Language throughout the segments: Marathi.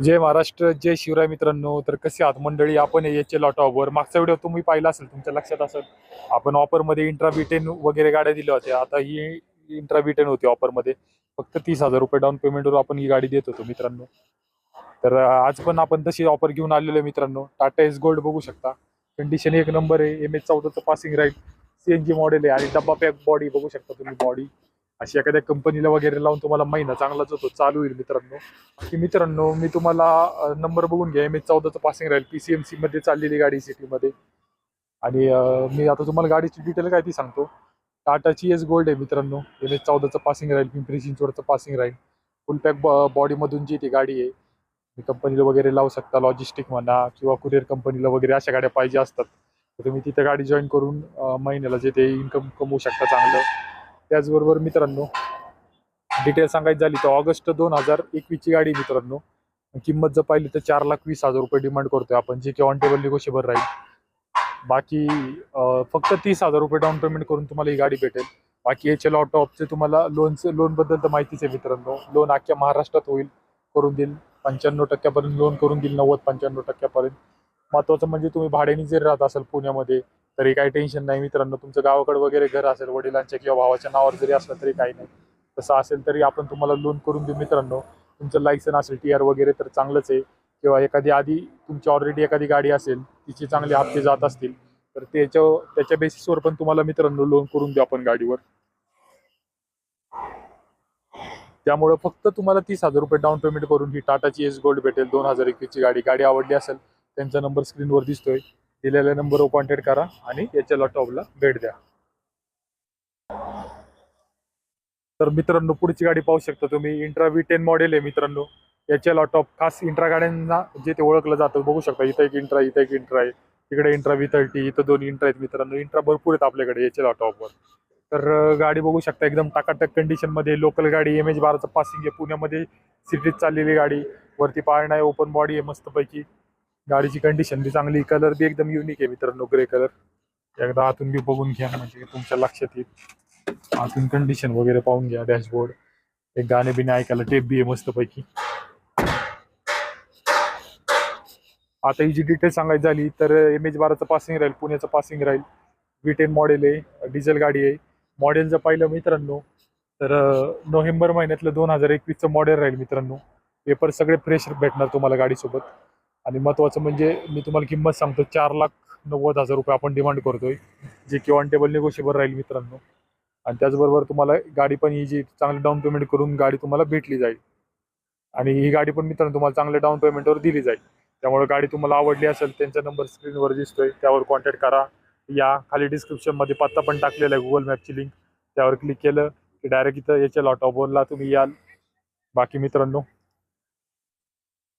जय महाराष्ट्र जय शिवराय मित्रांनो. तर कसे आहात मंडळी? आपण याचे लॉट ऑफवर मागचा व्हिडिओ तुम्ही पाहिला असेल तुमच्या लक्षात असेल. आपण ऑफरमध्ये इंट्राबिटेन वगैरे गाड्या दिल्या होत्या. आता ही इंट्राबिटेन होती ऑफरमध्ये फक्त तीस हजार रुपये डाऊन पेमेंटवर आपण ही गाडी देत होतो मित्रांनो. तर आज पण आपण तशी ऑफर घेऊन आलेलो आहे मित्रांनो. टाटा एस गोल्ड बघू शकता. कंडिशन एक नंबर आहे. M H चौदाचं passing right C N G model आहे. आणि डब्बा पॅक बॉडी बघू शकता तुम्ही बॉडी अशी एखाद्या कंपनीला वगैरे लावून तुम्हाला महिना चांगला जातो चालू होईल मित्रांनो. की मित्रांनो मी तुम्हाला नंबर बघून घ्या. एम एच चौदाचं पासिंग राहील. पी सी एममध्ये चाललेली गाडी सिटीमध्ये आणि मी आता तुम्हाला गाडीची डिटेल काय ती सांगतो. टाटाची एस गोल्ड आहे मित्रांनो. एम एच चौदाचं पासिंग राहील. पिंपरी चिंचवडचं पासिंग राहील. फुल पॅक बॉडीमधून जी ती गाडी आहे मी कंपनीला वगैरे लावू शकता. लॉजिस्टिक म्हणा किंवा कुरिअर कंपनीला वगैरे अशा गाड्या पाहिजे असतात. तर तुम्ही तिथे गाडी जॉईन करून महिन्याला जे ते इन्कम कमवू शकता चांगलं. त्याचबरोबर मित्रांनो डिटेल सांगायची झाली तर ऑगस्ट दोन हजार एकवीसची गाडी मित्रांनो. किंमत जर पाहिली तर चार लाख वीस हजार रुपये डिमांड करतोय आपण जे की ऑन टेबल निगोशिएबल राहील. बाकी फक्त तीस हजार रुपये डाऊन पेमेंट करून तुम्हाला ही गाडी भेटेल. बाकी एच एल ऑटोपचे ऑफचे तुम्हाला लोनचे लोनबद्दल तर माहितीच आहे मित्रांनो. लोन अख्ख्या महाराष्ट्रात होईल करून देईल. पंच्याण्णव टक्क्यापर्यंत लोन करून देईल नव्वद पंच्याण्णव टक्क्यापर्यंत. महत्वाचं म्हणजे तुम्ही भाड्याने जरी राहत असाल पुण्यामध्ये तरी काही टेन्शन नाही. मित्रांनो तुमचं गावाकडे वगैरे घर असेल वडिलांच्या किंवा भावाच्या नावावर जरी असलं तरी काही नाही. तसं असेल तरी आपण तुम्हाला लोन करून देऊ मित्रांनो. तुमचं लायसन असेल टी आर वगैरे तर चांगलंच आहे. किंवा एखादी आधी तुमची ऑलरेडी एखादी गाडी असेल तिचे चांगले हप्ते जात असतील तर त्याच्या त्याच्या बेसिसवर पण तुम्हाला मित्रांनो लोन करून देऊ आपण गाडीवर. त्यामुळे फक्त तुम्हाला तीस हजार रुपये डाऊन पेमेंट करून ही टाटाची एस गोल्ड भेटेल दोन हजार एकवीसची गाडी. गाडी आवडली असेल त्यांचा नंबर स्क्रीनवर दिसतोय. दिलेल्या नंबरवर कॉन्टॅक्ट करा आणि याच्या लॉटॉपला भेट द्या. तर मित्रांनो पुढची गाडी पाहू शकता तुम्ही. इंट्रा व्ही टेन मॉडेल आहे मित्रांनो. याच्या लॉटॉप खास इंट्रा गाड्यांना जे ते ओळखलं जातं बघू शकता. इथं एक इंट्रा इथं एक इंट्रा आहे. तिकडे इंट्रा व्ही थर्टी इथं दोन इंट्रा आहेत मित्रांनो. इंट्रा भरपूर आहेत आपल्याकडे याच्या लॉटॉपवर तर गाडी बघू शकता. एकदम टाकाटक कंडिशनमध्ये लोकल गाडी एम एच बाराचं पासिंग आहे. पुण्यामध्ये सिटीत चाललेली गाडी. वरती पाळणा आहे ओपन बॉडी आहे मस्तपैकी. गाडीची कंडिशन बी चांगली कलर बी एकदम युनिक आहे मित्रांनो ग्रे कलर एकदा आतून बी बघून घ्या म्हणजे तुमच्या लक्षात येईल. आतून कंडिशन वगैरे पाहून घ्या डॅशबोर्ड एक गाणे बिने ऐकायला टेप बी आहे मस्तपैकी. आता ही जी डिटेल सांगायची झाली तर एम एच बाराचं पासिंग राहील पुण्याचं पासिंग राहील. वी टेन मॉडेल आहे डिझेल गाडी आहे. मॉडेल जर पाहिलं मित्रांनो तर नोव्हेंबर महिन्यातलं दोन हजार एकवीसचं मॉडेल राहील मित्रांनो. पेपर सगळे फ्रेश भेटणार तुम्हाला गाडीसोबत. आणि महत्त्वाचं म्हणजे मी तुम्हाला किंमत सांगतो चार लाख नव्वद हजार रुपये आपण डिमांड करतोय जे की ऑन टेबल निगोशिएबल राहील मित्रांनो. आणि त्याचबरोबर तुम्हाला गाडी पण ही जी चांगली डाऊन पेमेंट करून गाडी तुम्हाला भेटली जाईल. आणि ही गाडी पण मित्रांनो तुम्हाला चांगल्या डाऊन पेमेंटवर दिली जाईल. त्यामुळे गाडी तुम्हाला आवडली असेल त्यांचा नंबर स्क्रीनवर दिसतोय त्यावर कॉन्टॅक्ट करा. या खाली डिस्क्रिप्शनमध्ये पत्ता पण टाकलेला आहे गुगल मॅपची लिंक त्यावर क्लिक केलं की डायरेक्ट इथं याच्या लॉट ऑफला तुम्ही याल. बाकी मित्रांनो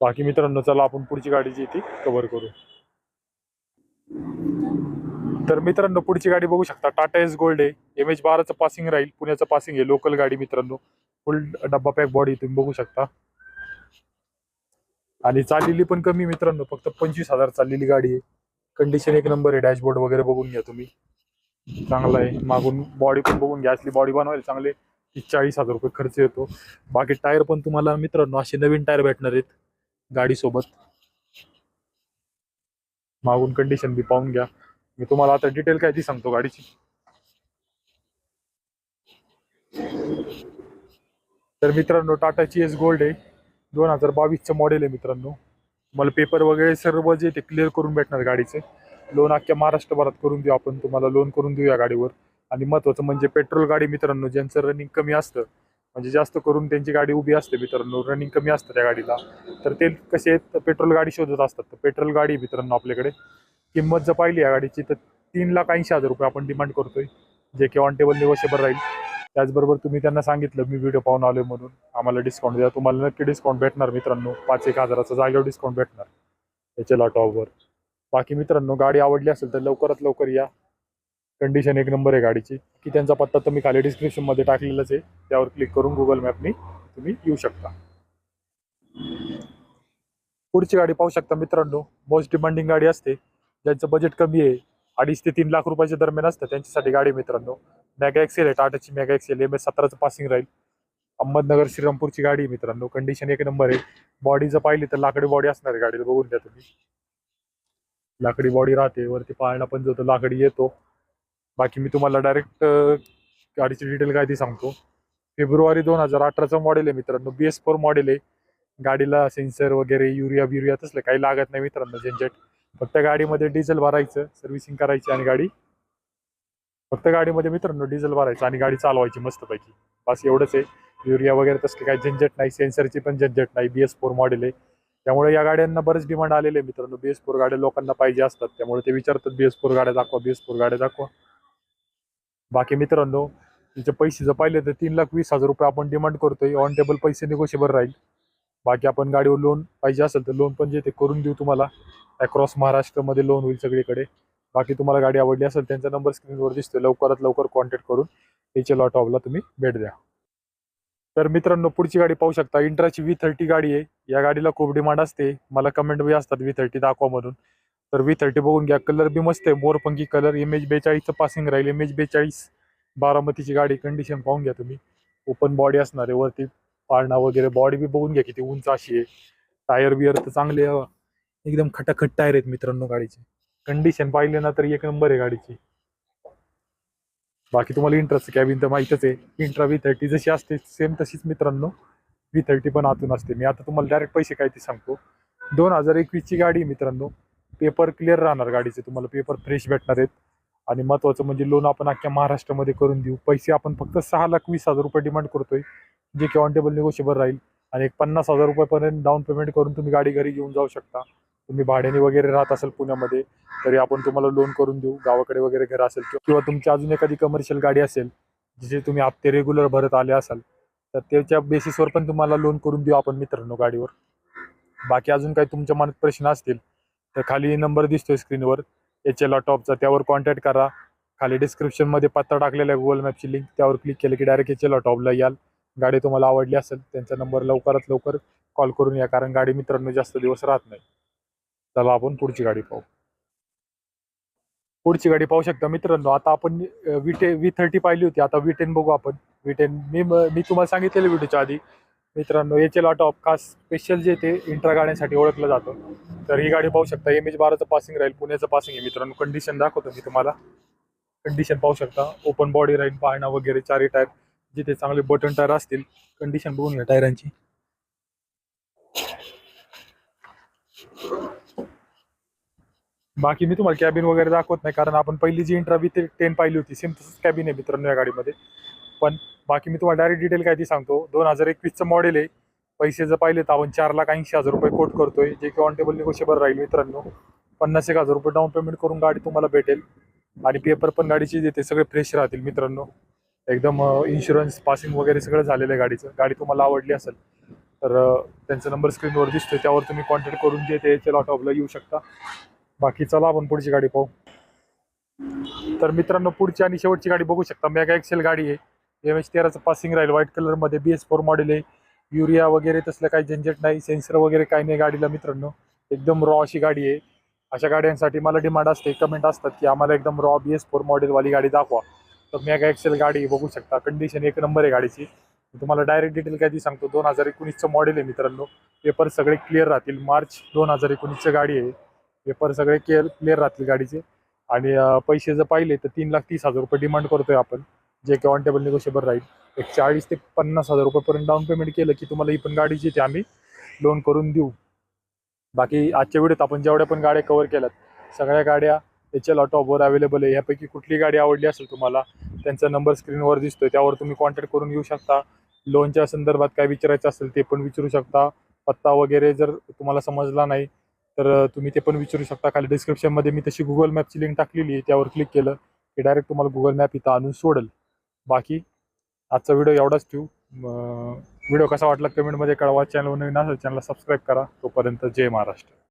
बाकी मित्रांनो चला आपण पुढची गाडी जी ती कव्हर करू. तर मित्रांनो पुढची गाडी बघू शकता. टाटा एस गोल्ड आहे. एम एच बाराचं पासिंग राहील. पुण्याचं पासिंग आहे. लोकल गाडी मित्रांनो. फुल डब्बा पॅक बॉडी तुम्ही बघू शकता. आणि चाललेली पण कमी मित्रांनो. फक्त पंचवीस हजार चाललेली गाडी आहे. कंडिशन एक नंबर आहे. डॅशबोर्ड वगैरे बघून घ्या तुम्ही. चांगला आहे. मागून बॉडी पण बघून घ्या. असली बॉडी बनवायला चांगले तीस चाळीस हजार रुपये खर्च येतो. बाकी टायर पण तुम्हाला मित्रांनो असे नवीन टायर भेटणार आहेत. गाडीसोबत. मागून कंडिशन बी पाहून घ्या. मी तुम्हाला आता डिटेल काय ती सांगतो गाडीची. तर मित्रांनो टाटाची एस गोल्ड आहे. दोन हजार बावीसचं मॉडेल आहे मित्रांनो. तुम्हाला पेपर वगैरे सर्व जे ते क्लिअर करून भेटणार गाडीचे. लोन अख्ख्या महाराष्ट्रभरात करून देऊ आपण. तुम्हाला लोन करून देऊ या गाडीवर. आणि महत्वाचं म्हणजे पेट्रोल गाडी मित्रांनो ज्यांचं रनिंग कमी असतं म्हणजे जास्त करून त्यांची गाडी उभी असते मित्रांनो रनिंग कमी असतं त्या गाडीला. तर ते कसे आहेत पेट्रोल गाडी शोधत असतात. तर पेट्रोल गाडी मित्रांनो आपल्याकडे. किंमत जर पाहिली या गाडीची तर तीन लाख ऐंशी हजार रुपये आपण डिमांड करतोय जे की ऑन टेबल निगोशिएबल राहील. त्याचबरोबर तुम्ही त्यांना सांगितलं मी व्हिडिओ पाहून आलोय म्हणून. आम्हाला डिस्काउंट द्या. तुम्हाला नक्की डिस्काउंट भेटणार मित्रांनो. पाच एक हजाराचा जागेवर डिस्काउंट भेटणार. याच्या लॉटॉपवर बाकी मित्रांनो गाडी आवडली असेल तर लवकरात लवकर या. कंडिशन एक नंबर आहे गाडीची की त्यांचा पत्ता तुम्ही खाली डिस्क्रिप्शनमध्ये टाकलेलाच आहे. त्यावर क्लिक करून गुगल मॅपनी तुम्ही येऊ शकता. पुढची गाडी पाहू शकता मित्रांनो. मोस्ट डिमांडिंग गाडी असते. ज्यांचं बजेट कमी आहे अडीच ते तीन लाख रुपयाच्या दरम्यान असतं त्यांच्यासाठी गाडी मित्रांनो. मेगा एक्सेल आहे टाटाची मेगा एक्सेल एम एस सतराचं पासिंग राहील. अहमदनगर श्रीरामपूरची गाडी आहे मित्रांनो. कंडिशन एक नंबर आहे. बॉडी जर पाहिली तर लाकडी बॉडी असणार आहे गाडीला बघून घ्या तुम्ही. लाकडी बॉडी राहते वरती पाळणा पण जो लाकडी येतो. बाकी मी तुम्हाला डायरेक्ट गाडीची डिटेल काय ती सांगतो. फेब्रुवारी दोन हजार अठराचं मॉडेल आहे मित्रांनो. बी एस फोर मॉडेल आहे. गाडीला सेन्सर वगैरे युरिया बिरिया तसलं काही लागत नाही मित्रांनो झंझट. फक्त गाडीमध्ये डिझेल भरायचं सर्व्हिसिंग करायची आणि गाडी. फक्त गाडीमध्ये मित्रांनो डिझेल भरायचं आणि गाडी चालवायची मस्तपैकी. बस एवढंच आहे. युरिया वगैरे तसली काही झंझट नाही. सेन्सरची पण झंझट नाही. बी एस फोर मॉडेल आहे. त्यामुळे या गाड्यांना बरेच डिमांड आलेले आहे मित्रांनो. बी एस फोर गाड्या लोकांना पाहिजे असतात. त्यामुळे ते विचारतात बी एस फोर गाड्या दाखवा बी एस फोर गाड्या दाखवा. बाकी मित्रांनो तिचे पैसे जर पाहिले तर तीन लाख वीस हजार रुपये आपण डिमांड करतोय. ऑन टेबल पैसे निगोशिएबल राहील. बाकी आपण गाडीवर लोन पाहिजे असेल तर लोन पण जे ते करून देऊ तुम्हाला. अक्रॉस महाराष्ट्रामध्ये लोन होईल सगळीकडे. बाकी तुम्हाला गाडी आवडली असेल त्यांचा नंबर स्क्रीनवर दिसतोय. लवकरात लवकर कॉन्टॅक्ट करून याच्या लॉट ऑफला तुम्ही भेट द्या. तर मित्रांनो पुढची गाडी पाहू शकता. इंट्राची व्ही थर्टी गाडी आहे. या गाडीला खूप डिमांड असते. मला कमेंट बी असतात व्ही थर्टी दाखवा म्हणून. तर व्ही थर्टी बघून घ्या. कलर बी मस्त आहे. मोरपंखी कलर एम एच बेचाळीसचं पासिंग राहील. एम एच बेचाळीस. बारामतीची गाडी कंडिशन पाहून घ्या तुम्ही. ओपन बॉडी असणार आहे. वरती पाळणा वगैरे. बॉडी बी बघून घ्या किती उंच अशी आहे. टायर बियर तर चांगले एकदम खटाखट टायर आहेत मित्रांनो गाडीचे. कंडिशन पाहिले ना तर एक नंबर आहे गाडीची. बाकी तुम्हाला इंट्राचं कॅबिन तर माहितच आहे. इंट्रा व्ही थर्टी जशी असते सेम तशीच मित्रांनो. व्ही थर्टी पण आतून असते. मी आता तुम्हाला डायरेक्ट पैसे काय ते सांगतो. दोन हजार एकवीसची गाडी आहे मित्रांनो. पेपर क्लिअर राहणार गाडीचे. तुम्हाला पेपर फ्रेश भेटणार आहेत. आणि महत्त्वाचं म्हणजे लोन आपण अख्ख्या महाराष्ट्रामध्ये करून देऊ. पैसे आपण फक्त सहा लाख वीस हजार रुपये डिमांड करतोय. जे की ऑन टेबल निगोशिएबल राहील. आणि एक पन्नास हजार रुपयापर्यंत डाऊन पेमेंट करून तुम्ही गाडी घरी घेऊन जाऊ शकता. तुम्ही भाड्याने वगैरे राहत असाल पुण्यामध्ये तरी आपण तुम्हाला लोन करून देऊ. गावाकडे वगैरे घर असेल किंवा- किंवा तुमची अजून एखादी कमर्शियल गाडी असेल जिथे तुम्ही हप्ते रेग्युलर भरत आले असाल तर त्याच्या बेसिसवर पण तुम्हाला लोन करून देऊ आपण मित्रांनो गाडीवर. बाकी अजून काही तुमच्या मनात प्रश्न असतील तर खाली नंबर दिसतोय स्क्रीनवर. एच एल टॉपचा त्यावर कॉन्टॅक्ट करा. खाली डिस्क्रिप्शनमध्ये पत्ता टाकलेला आहे गुगल मॅपची लिंक त्यावर क्लिक केलं की डायरेक्ट एच एल टॉपला याल. गाडी तुम्हाला आवडली असेल त्यांचा नंबर लवकरात लवकर कॉल करून या कारण गाडी मित्रांनो जास्त दिवस राहत नाही. चला आपण पुढची गाडी पाहू. पुढची गाडी पाहू शकता मित्रांनो. आता आपण विटे टे थर्टी पाहिली होती. आता वी टेन बघू आपण. वी टेन मी मी तुम्हाला सांगितलेलं व्हिडिओच्या आधी. मित्रांनो एच एल ऑटो खास स्पेशल जे ते इंट्रा गाड्यांसाठी ओळखलं जातं. तर ही गाडी पाहू शकता एम एच बाराचं पासिंग राहील पुण्याचं पासिंग आहे. मित्रांनो कंडिशन दाखवतो मी तुम्हाला. कंडिशन पाहू शकता ओपन बॉडी राहील पाळणा वगैरे चारी टायर जिथे चांगले बटन टायर असतील कंडिशन बघून घ्या टायरांची बाकी मी तुम्हाला कॅबिन वगैरे दाखवत नाही कारण आपण पहिली जी इंट्रा विथ टेन पाहिली होती सेम तसंच कॅबिन आहे मित्रांनो या गाडीमध्ये. पण बाकी मी तुम्हाला डायरेक्ट डिटेल काय ती सांगतो. दोन हजार एकवीसचं मॉडेल आहे. पैसे जर पाहिले तर आपण चार लाख ऐंशी हजार रुपये कोट करतोय. जे की ऑन टेबल निगोशिएबल राहील मित्रांनो. पन्नास एक हजार रुपये डाऊन पेमेंट करून गाडी तुम्हाला भेटेल. आणि पेपर पण गाडीची देते. सगळे फ्रेश राहतील मित्रांनो. एकदम इन्शुरन्स पासिंग वगैरे सगळं झालेलं आहे गाडीचं. गाडी तुम्हाला आवडली असेल तर त्यांचा नंबर स्क्रीनवर दिसतोय. त्यावर तुम्ही कॉन्टॅक्ट करून जे ते लॉट ऑफला येऊ शकता. बाकी चला आपण पुढची गाडी पाहू. तर मित्रांनो पुढची आणि शेवटची गाडी बघू शकता. मेगा एक्सेल गाडी आहे. एम एच तेराचं पासिंग राहील. व्हाईट कलरमध्ये बी एस फोर मॉडेल आहे. युरिया वगैरे तसलं काही झंझट नाही. सेन्सर वगैरे काही नाही गाडीला मित्रांनो. एकदम रॉ अशी गाडी आहे. अशा गाड्यांसाठी मला डिमांड असते. कमेंट असतात की आम्हाला एकदम रॉ बी एस फोर मॉडेलवाली गाडी दाखवा. तर मेगा एक्सेल गाडी बघू शकता. कंडिशन एक नंबर आहे गाडीची. मी तुम्हाला डायरेक्ट डिटेल काय ती सांगतो. दोन हजार एकोणीसचं मॉडेल आहे मित्रांनो. पेपर सगळे क्लिअर राहतील. मार्च दोन हजार एकोणीसचं गाडी आहे. पेपर सगळे क्लिअर क्लिअर राहतील गाडीचे. आणि पैसे जर पाहिले तर तीन लाख तीस हजार रुपये डिमांड करतोय आपण. जे की निगोशिएबल राहील एक चाळीस ते पन्नास हजार रुपयेपर्यंत डाऊन पेमेंट केलं की तुम्हाला ही पण गाडी जी ते आम्ही लोन करून देऊ. बाकी आजच्या व्हिडिओत आपण जेवढ्या पण गाड्या कव्हर केल्यात सगळ्या गाड्या एच एल ऑटोवर अवेलेबल आहे. यापैकी कुठली गाडी आवडली असेल तुम्हाला त्यांचा नंबर स्क्रीनवर दिसतोय. त्यावर तुम्ही कॉन्टॅक्ट करून येऊ शकता. लोनच्या संदर्भात काय विचारायचं असेल ते पण विचारू शकता. पत्ता वगैरे जर तुम्हाला समजला नाही तर तुम्ही ते पण विचारू शकता. खाली डिस्क्रिप्शनमध्ये मी तशी गुगल मॅपची लिंक टाकलेली आहे. त्यावर क्लिक केलं की डायरेक्ट तुम्हाला गुगल मॅप इथं आणून सोडेल. बाकी आजचा व्हिडिओ एवढाच ठेवू. व्हिडिओ कसा वाटला कमेंटमध्ये कळवा. चॅनल नवीन असेल चॅनलला सबस्क्राईब करा. तोपर्यंत जय महाराष्ट्र.